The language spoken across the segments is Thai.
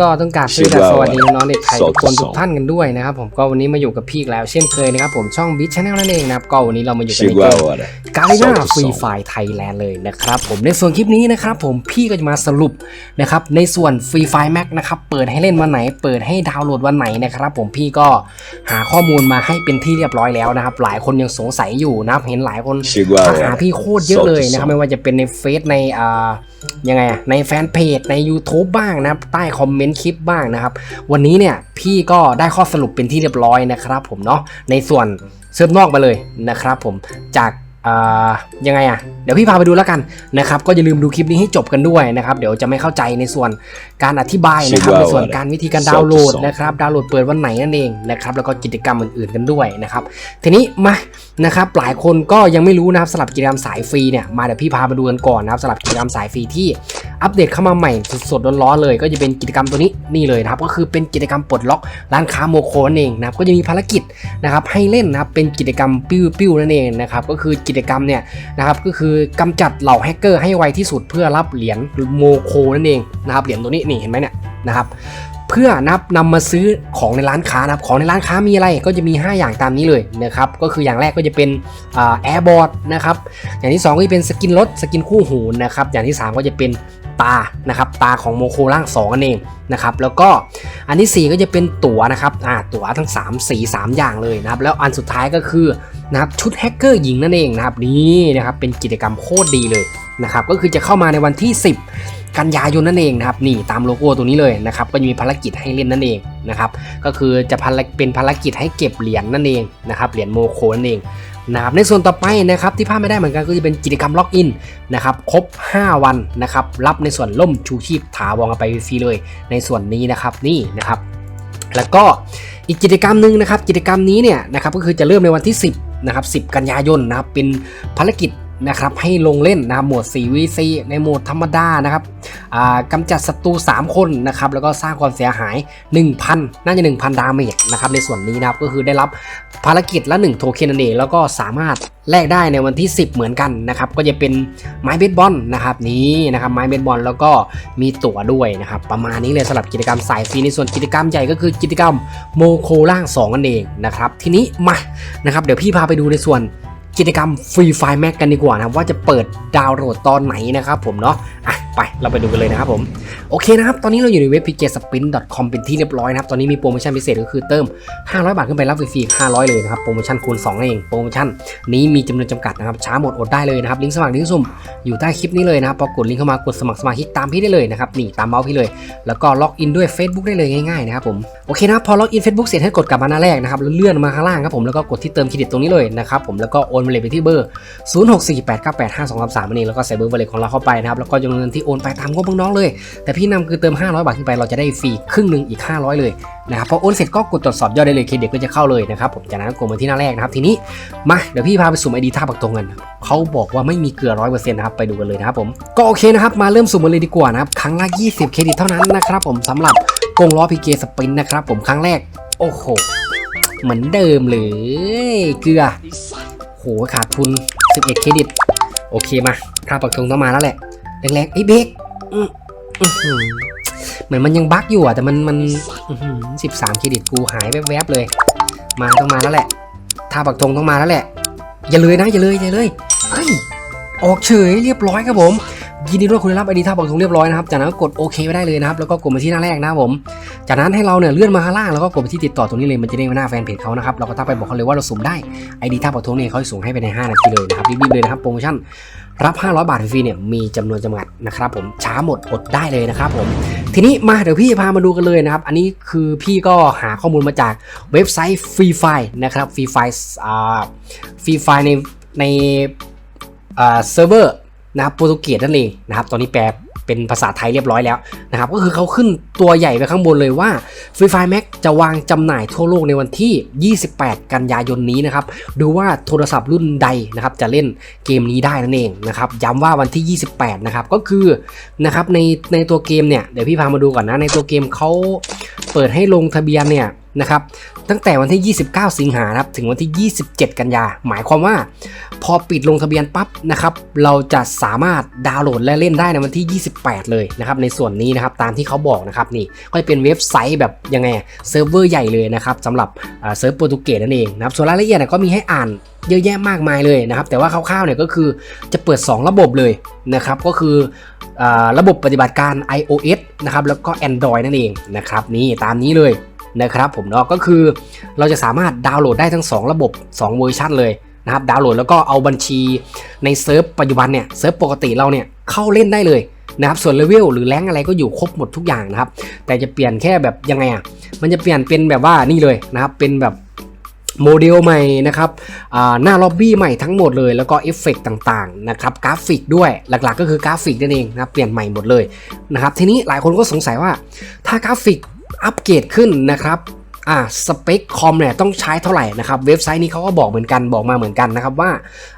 ก็ต้องการช่วยสวัสดีน้องๆเด็กไทยทุกคนทุกท่านกันด้วยนะครับผมก็วันนี้มาอยู่กับพี่อีกแล้ว เช่นเคยนะครับผมช่องบิชชาแนลนั่นเองนะครับก็วันนี้เรามาอยู่กันใน Chegou เก a ม hora. กาลิน่า Solta o ฟรี som. ไฟไทยแลนด์เลยนะครับผมในส่วนคลิปนี้นะครับผมพี่ก็จะมาสรุปนะครับในส่วนฟรีไฟแม็กนะครับเปิดให้เล่นวันไหน เปิดให้ดาวน์โหลดวันไหนนะครับผมพี่ก็หาข้อมูลมาให้เป็นที่เรียบร้อยแล้วนะครับหลายคนยังสงสัยอยู่นะครับเห็นหลายคน Chegou a ทักหา hora. พี่โคตรเยอะเลยนะครับ Solta o som. ไม่ว่าจะเป็นในเฟซในอ่า ยังไงอะในแฟนเพจใน YouTube บ้างนะครับ ใต้คอมเมนต์คลิปบ้างนะครับ วันนี้เนี่ยพี่ก็ได้ข้อสรุปเป็นที่เรียบร้อยนะครับผมเนาะในส่วนเสื้อนอกมาเลยนะครับผมจาก ยังไงอะเดี๋ยวพี่พาไปดูแล้วกันนะครับ ก็อย่าลืมดูคลิปนี้ให้จบกันด้วยนะครับ เดี๋ยวจะไม่เข้าใจในส่วนการอธิบายนะครับ ในส่วนการวิธีการดาวน์โหลดนะครับ ดาวน์โหลดเปิดวันไหนนั่นเองนะครับ แล้วก็กิจกรรมอื่นๆกันด้วยนะครับ ทีนี้มานะครับ หลายคนก็ยังไม่รู้นะครับสำหรับกิจกรรมสายฟรีเนี่ย มาเดี๋ยวพี่พามาดูกันก่อนนะครับสำหรับกิจกรรมสายฟรีที่อัปเดตเข้ามาใหม่สดๆร้อนๆเลย ก็จะเป็นกิจกรรมตัวนี้นี่เลยนะครับ ก็คือเป็นกิจกรรมปลดล็อกร้านค้าโมโคนั่นเองนะครับ ก็จะมีภารกิจนะครับให้เล่นนะครับ เป็นกิจกรรมปิ้วๆนั่นเองนะครับ ก็คือกิจกรรมเนี่ยนะครับก็คือกำจัดเหล่าแฮกเกอร์ให้ไวที่สุดเพื่อรับเหรียญโมโคนั่นเองนะครับเหรียญตัวนี้นี่เห็นไหมเนี่ยนะครับเพื่อนับนำมาซื้อของในร้านค้านะครับของในร้านค้ามีอะไรก็จะมี 5 อย่างตามนี้เลยนะครับก็คืออย่างแรกก็จะเป็นแอร์บอร์ดนะครับอย่างที่ 2 ก็จะเป็นสกินรถสกินคู่หูนะครับอย่างที่ 3 ก็จะเป็นตานะครับตาของโมโคร่าง2นั่นเองนะครับแล้วก็อันที่ 4 ก็จะเป็นตั๋วนะครับอ่าตั๋วทั้ง 3 สี 3 อย่างเลยนะครับแล้วอันสุดท้ายก็คือ นะครับชุดแฮกเกอร์หญิงนั่นเองนะครับนี่นะครับเป็นกิจกรรมโคตรดีเลยนะครับก็คือจะเข้ามาในวันที่ 10 กันยายนนั่นเองนะครับนี่ตามโลโก้ตัวนี้เลยนะครับก็จะมีภารกิจให้เล่นนั่นเองนะครับก็คือจะเป็นภารกิจให้เก็บเหรียญนั่นเองนะครับเหรียญโมโคนั่นเองนะครับในส่วนต่อไปนะครับที่พลาดไม่ได้เหมือนกันก็จะเป็นกิจกรรมล็อกอินนะครับครบ 5 วันนะครับรับในส่วนล่มชูชีพถาวรไปฟรีเลยในส่วนนี้นะครับนี่นะครับแล้วก็อีกกิจกรรมหนึ่งนะครับกิจกรรมนี้เนี่ยนะครับก็คือจะเริ่มในวันที่ 10 นะครับ 10 กันยายนนะครับ เป็นภารกิจ นะครับให้ลงเล่นนะครับโหมด 4vc ในโหมดธรรมดานะครับกำจัดศัตรู 3 คนนะครับแล้วก็สร้างความเสียหาย 1,000 น่าจะ 1,000 ดาเมจนะครับในส่วนนี้นะครับก็คือได้รับภารกิจละ 1 โทเค็นนั่นเองแล้วก็สามารถแลกได้ในวันที่ 10 เหมือนกันนะครับก็จะเป็นไม้เบสบอลนะครับนี้นะครับไม้เบสบอลแล้วก็มีตั๋วด้วยนะครับประมาณนี้เลยสำหรับกิจกรรมสายฟรีในส่วนกิจกรรมใหญ่ก็คือกิจกรรมโมโคล่าง2นั่นเองนะครับทีนี้มานะครับเดี๋ยวพี่พาไปดูในส่วน กิจกรรมฟรีไฟล์แม็กกันดีกว่านะว่าจะเปิดดาวน์โหลดตอนไหนนะครับผมเนาะอะ ไปเราไปดูกันเลยนะครับผมโอเคนะครับตอนนี้เราอยู่ในเว็บ pjspin.com เป็นที่เรียบร้อยนะครับตอนนี้มีโปรโมชั่นพิเศษก็คือเติม 500 บาทขึ้นไปรับฟรีๆ500 เลยนะครับโปรโมชั่นคูณ2นั่นเองโปรโมชั่นนี้มีจำนวนจำกัดนะครับช้าหมดอดได้เลยนะครับลิงก์สมัครลิงก์สุ่มอยู่ใต้คลิปนี้เลยนะครับพอกดลิงก์เข้ามากดสมัครสมาชิกตามพี่ได้เลยนะครับนี่ตามเมาส์พี่เลย แล้วก็ล็อกอินด้วย Facebook ได้เลยง่ายๆนะครับผมโอเคนะครับพอล็อกอิน Facebook เสร็จให้กดกลับมาหน้าแรกนะครับแล้วเลื่อนมาข้างล่างครับผมแล้วก็กดที่เติมเครดิตตรงนี้เลยนะครับผมแล้วก็โอนมาเลไปที่เบอร์ 0648985233นั่นเองแล้วก็ใส่เบอร์บัลของเราเข้าไปนะครับแล้วก็จำนวนเงินที่โอนไปตามงบน้องๆเลย แต่พี่นำคือเติม 500 บาทขึ้นไปเราจะได้ฟรีครึ่งหนึ่งอีก 500 เลยนะครับพอโอนเสร็จก็กดตรวจสอบยอดได้เลยเครดิตก็จะเข้าเลยนะครับผมจากนั้นกดมาที่หน้าแรกนะครับทีนี้มาเดี๋ยวพี่พาไปสุ่มไอดีท่าปักตรงกันเขาบอกว่าไม่มีเกลือร้อยเปอร์เซ็นต์นะครับไปดูกันเลยนะครับผมก็โอเคนะครับมาเริ่มสุ่มกันเลยดีกว่านะครับครั้งละ 20 เครดิตเท่านั้นนะครับผมสำหรับกงล้อพีเกสปรินนะครับผมครั้งแรกโอ้โหเหมือนเดิมเลยเกลือโหขาดทุน 11 เครดิต โอเคมาท่าปักธงต้องมาแล้วแหละ แรงๆไอ้ยเบรกอื้ออื้อหือเหมือนมันยังบั๊กอยู่อะ แต่มันมันสิบสามเครดิตกูหายแวบๆเลย มาต้องมาแล้วแหละท่าปักธงต้องมาแล้วแหละ อย่าเลยนะอย่าเลยอย่าเลยเฮ้ยออกเฉยเรียบร้อยครับผมยินดีด้วยคุณได้รับไอดีท่าปักธงเรียบร้อยนะครับจากนั้นก็กดโอเคไว้ได้เลยนะครับแล้วก็กดมาที่หน้าแรกนะครับผม จากนั้นให้เราเนี่ยเลื่อนมาข้างล่างแล้วก็กดไปที่ติดต่อตรงนี้เลยมันจะได้มาหน้าแฟนเพจเขานะครับเราก็ทักไปบอกเขาเลยว่าเราสุ่มได้ไอดีท่าปักธงเนี่ยเขาส่งให้ไปใน 5 นาทีเลยนะครับรีบๆเลยนะครับโปรโมชั่นรับ 500 บาทฟรีเนี่ยมีจำนวนจำกัดนะครับผมช้าหมดอดได้เลยนะครับผมทีนี้มาเดี๋ยวพี่พามาดูกันเลยนะครับ อันนี้คือพี่ก็หาข้อมูลมาจากเว็บไซต์ฟรีไฟนะครับฟรีไฟอ่าฟรีไฟในในอ่าเซิร์ฟเวอร์นะครับโปรตุเกสนั่นเองนะครับตอนนี้แปล เป็นภาษาไทยเรียบร้อยแล้วนะครับก็คือเขาขึ้นตัวใหญ่ไปข้างบนเลยว่า Free Fire Max จะวางจำหน่ายทั่วโลกในวันที่ 28 กันยายนนี้นะครับดูว่าโทรศัพท์รุ่นใดนะครับจะเล่นเกมนี้ได้นั่นเองนะครับย้ำว่าวันที่ 28 นะครับก็คือนะครับในในตัวเกมเนี่ยเดี๋ยวพี่พามาดูก่อนนะในตัวเกมเขาเปิดให้ลงทะเบียนเนี่ย นะครับตั้งแต่วันที่ 29 สิงหาครับถึงวันที่ 27 กันยา หมายความว่า พอปิดลงทะเบียนปั๊บนะครับเราจะสามารถดาวน์โหลดและเล่นได้ในวันที่ 28 เลยนะครับในส่วนนี้นะครับตามที่เขาบอกนะครับนี่ก็จะเป็นเว็บไซต์แบบยังไงเซิร์ฟเวอร์ใหญ่เลยนะครับสำหรับเซิร์ฟโปรตุเกสนั่นเองนะครับส่วนรายละเอียดก็มีให้อ่านเยอะแยะมากมายเลยนะครับ แต่ว่าคร่าวๆเนี่ยก็คือจะเปิด 2 ระบบเลยนะครับ ก็คืออระบบปฏิบัติการ iOS นะครับ แล้วก็ Android นั่นเองนะครับ นี่ตามนี้เลย นะครับผมเนาะก็คือเราจะสามารถดาวน์โหลดได้ทั้ง 2 ระบบ 2 เวอร์ชันเลยนะครับดาวน์โหลดแล้วก็เอาบัญชีในเซิร์ฟปัจจุบันเนี่ยเซิร์ฟปกติเราเนี่ยเข้าเล่นได้เลยนะครับส่วนเลเวลหรือแรงอะไรก็อยู่ครบหมดทุกอย่างนะครับ แต่จะเปลี่ยนแค่แบบยังไงอะมันจะเปลี่ยนเป็นแบบว่านี่เลยนะครับเป็นแบบโมเดลใหม่นะครับหน้าล็อบบี้ใหม่ทั้งหมดเลย แล้วก็เอฟเฟกต่างๆนะครับกราฟิกด้วยหลักๆ ก็คือกราฟิกนั่นเองนะเปลี่ยนใหม่หมดเลยนะครับทีนี้หลายคนก็สงสัยว่าถ้ากราฟิก อัปเกรดขึ้นนะครับอ่าสเปคคอมเนี่ยต้องใช้เท่าไหร่นะครับเว็บไซต์นี้เขาก็บอกเหมือนกันบอกมาเหมือนกันนะครับว่า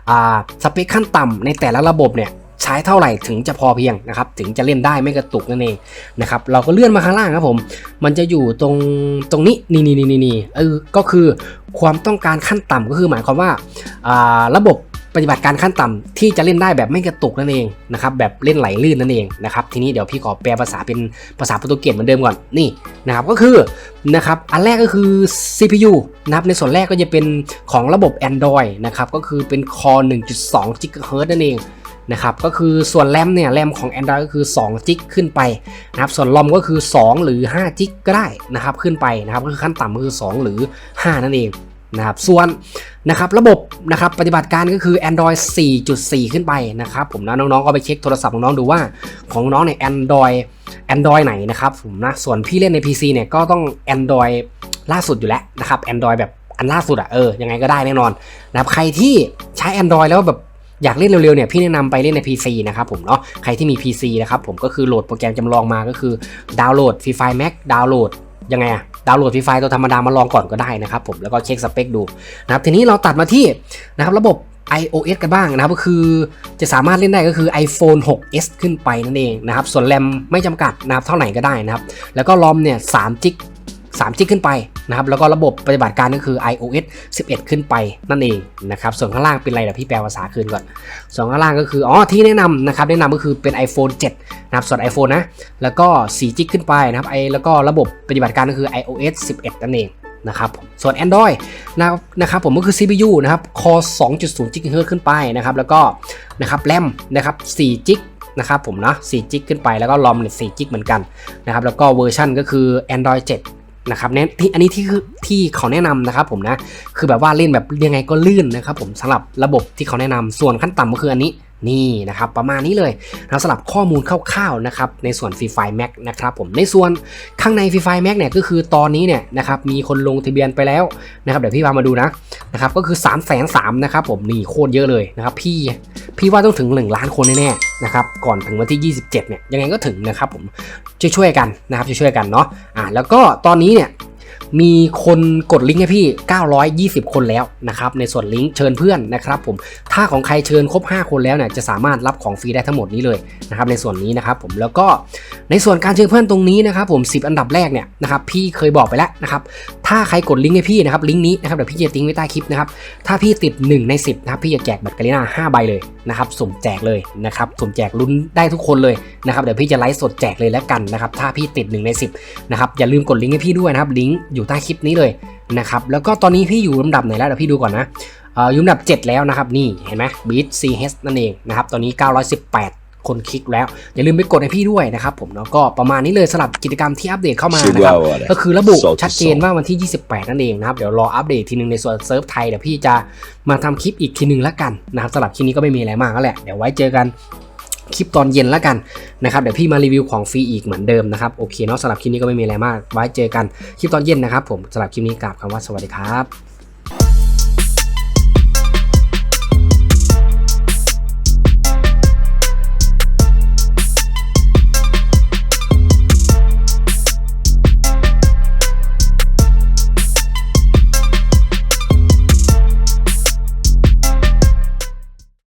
อ่าสเปคขั้นต่ำในแต่ละระบบเนี่ยใช้เท่าไหร่ถึงจะพอเพียงนะครับถึงจะเล่นได้ไม่กระตุกนั่นเองนะครับเราก็เลื่อนมาข้างล่างครับผม มันจะอยู่ตรงตรงนี้นี่นี่นี่นี่เออก็คือความต้องการขั้นต่ำก็คือหมายความว่าอ่าระบบ ปฏิบัติการขั้นต่ำที่จะเล่นได้แบบไม่กระตุกนั่นเองนะครับแบบเล่นไหลลื่นนั่นเองนะครับทีนี้เดี๋ยวพี่ขอแปลภาษาเป็นภาษาโปรตุเกสเหมือนเดิมก่อนนี่นะครับก็คือนะครับอันแรกก็คือ CPU นะครับในส่วนแรกก็จะเป็นของระบบ Android นะครับก็คือเป็น Core 1.2 GHz นั่นเองนะครับก็คือส่วนแรมเนี่ยแรมของ Android ก็คือ2จิกขึ้นไปนะครับส่วนลอมก็คือ 2 หรือ5จิกก็ได้นะครับขึ้นไปนะครับก็คือขั้นต่ำก็คือ 2 หรือ 5 นั่นเองนะครับส่วน นะครับระบบนะครับปฏิบัติการก็คือ Android 4.4 ขึ้นไปนะครับผมนะน้องๆก็ไปเช็คโทรศัพท์ของน้องดูว่าของน้องเนี่ย Android Android ไหนนะครับผมนะส่วนพี่เล่นใน PC เนี่ยก็ต้อง Android ล่าสุดอยู่แล้วนะครับ Android แบบอันล่าสุดอะเออยังไงก็ได้แน่นอนนะครับใครที่ใช้ Android แล้วแบบอยากเล่นเร็วๆเนี่ยพี่แนะนำไปเล่นใน PC นะครับผมเนาะใครที่มี PC นะครับผมก็คือโหลดโปรแกรมจำลองมาก็คือดาวน์โหลดฟรีไฟล์ Mac ดาวน์โหลดยังไงอะ ดาวน์โหลดฟรีไฟล์ตัวธรรมดามาลองก่อนก็ได้นะครับผมแล้วก็เช็คสเปคดูนะครับทีนี้เราตัดมาที่นะครับระบบ iOS กันบ้างนะครับก็คือจะสามารถเล่นได้ก็คือ iPhone 6s ขึ้นไปนั่นเองนะครับส่วนแรมไม่จำกัดนะครับเท่าไหร่ก็ได้นะครับแล้วก็รอมเนี่ย3จิก3จิกขึ้นไป นะครับแล้วก็ระบบปฏิบัติการก็คือ iOS 11 ขึ้นไปนั่นเองนะครับส่วนข้างล่างเป็นอะไรเดี๋ยวพี่แปลภาษาคืนก่อน ส่วนข้างล่างก็คืออ๋อที่แนะนำนะครับแนะนำก็คือเป็น iPhone 7นะครับส่วน iPhone นะแล้วก็4จิกขึ้นไปนะครับไอแล้วก็ระบบปฏิบัติการก็คือ iOS 11 นั่นเองนะครับส่วน Android นะครับนะครับผมก็คือ CPU นะครับ Core 2.0 GHz ขึ้นไปนะครับแล้วก็นะครับแรมนะครับ4จิกนะครับผมนะ4จิกขึ้นไปแล้วก็รอมเนี่ย4จิกเหมือนกันนะครับแล้วก็เวอร์ชันก็คือ Android 7 นะครับเนี่ยที่อันนี้ที่คือที่เขาแนะนำนะครับผมนะคือแบบว่าเล่นแบบยังไงก็ลื่นนะครับผมสำหรับระบบที่เขาแนะนำส่วนขั้นต่ำก็คืออันนี้ นี่นะครับประมาณนี้เลยนะสำหรับข้อมูลคร่าวๆนะครับในส่วนฟรีไฟแม็กนะครับผมในส่วนข้างในฟรีไฟแม็กเนี่ยก็คือตอนนี้เนี่ยนะครับมีคนลงทะเบียนไปแล้วนะครับเดี๋ยวพี่พามาดูนะนะครับก็คือ3ามแสนสามนะครับผมนี่โคตรเยอะเลยนะครับพี่พี่ว่าต้องถึง 1 ล้านคนแน่ๆนะครับก่อนถึงวันที่ 27เนี่ยยังไงก็ถึงนะครับผมช่วยๆกันนะครับช่วยๆกันเนาะอ่าแล้วก็ตอนนี้เนี่ย มีคนกดลิงก์ให้พี่ 920 คนแล้วนะครับในส่วนลิงก์เชิญเพื่อนนะครับผมถ้าของใครเชิญครบ 5 คนแล้วเนี่ยจะสามารถรับของฟรีได้ทั้งหมดนี้เลยนะครับในส่วนนี้นะครับผมแล้วก็ในส่วนการเชิญเพื่อนตรงนี้นะครับผม 10 อันดับแรกเนี่ยนะครับพี่เคยบอกไปแล้วนะครับถ้าใครกดลิงก์ให้พี่นะครับลิงก์นี้นะครับเดี๋ยวพี่จะทิ้งไว้ใต้คลิปนะครับถ้าพี่ติด 1 ใน 10นะครับพี่จะแจกบัตรกาลิน่า5ใบเลย นะครับสุ่มแจกเลยนะครับสุ่มแจกลุ้นได้ทุกคนเลยนะครับเดี๋ยวพี่จะไลฟ์สดแจกเลยแล้วกันนะครับถ้าพี่ติด 1 ใน 10นะครับอย่าลืมกดลิงก์ให้พี่ด้วยนะครับลิงก์อยู่ใต้คลิปนี้เลยนะครับแล้วก็ตอนนี้พี่อยู่ลำดับไหนแล้วเดี๋ยวพี่ดูก่อนนะอ่ออยู่ลำดับ 7 แล้วนะครับนี่เห็นไหมบีทซีเฮนั่นเองนะครับตอนนี้ 918 คนคลิกแล้ว อย่าลืมไปกดให้พี่ด้วยนะครับผมเนาะก็ประมาณนี้เลยสำหรับกิจกรรมที่อัปเดตเข้ามานะครับ Chihuahua ก็คือระบุ Salt to ชัดเจนว่าวันที่ 28 นั่นเองนะครับเดี๋ยวรออัปเดตทีนึงในส่วนเซิร์ฟไทยเดี๋ยวพี่จะมาทำคลิปอีกทีนึงแล้วกันนะครับสำหรับคลิปนี้ก็ไม่มีอะไรมากแล้วแหละเดี๋ยวไว้เจอกันคลิปตอนเย็นแล้วกันนะครับเดี๋ยวพี่มารีวิวของฟรีอีกเหมือนเดิมนะครับโอเคเนาะสำหรับคลิปนี้ก็ไม่มีอะไรมาก ไว้เจอกันคลิปตอนเย็นนะครับผมสำหรับคลิปนี้กราบคำว่าสวัสดีครับ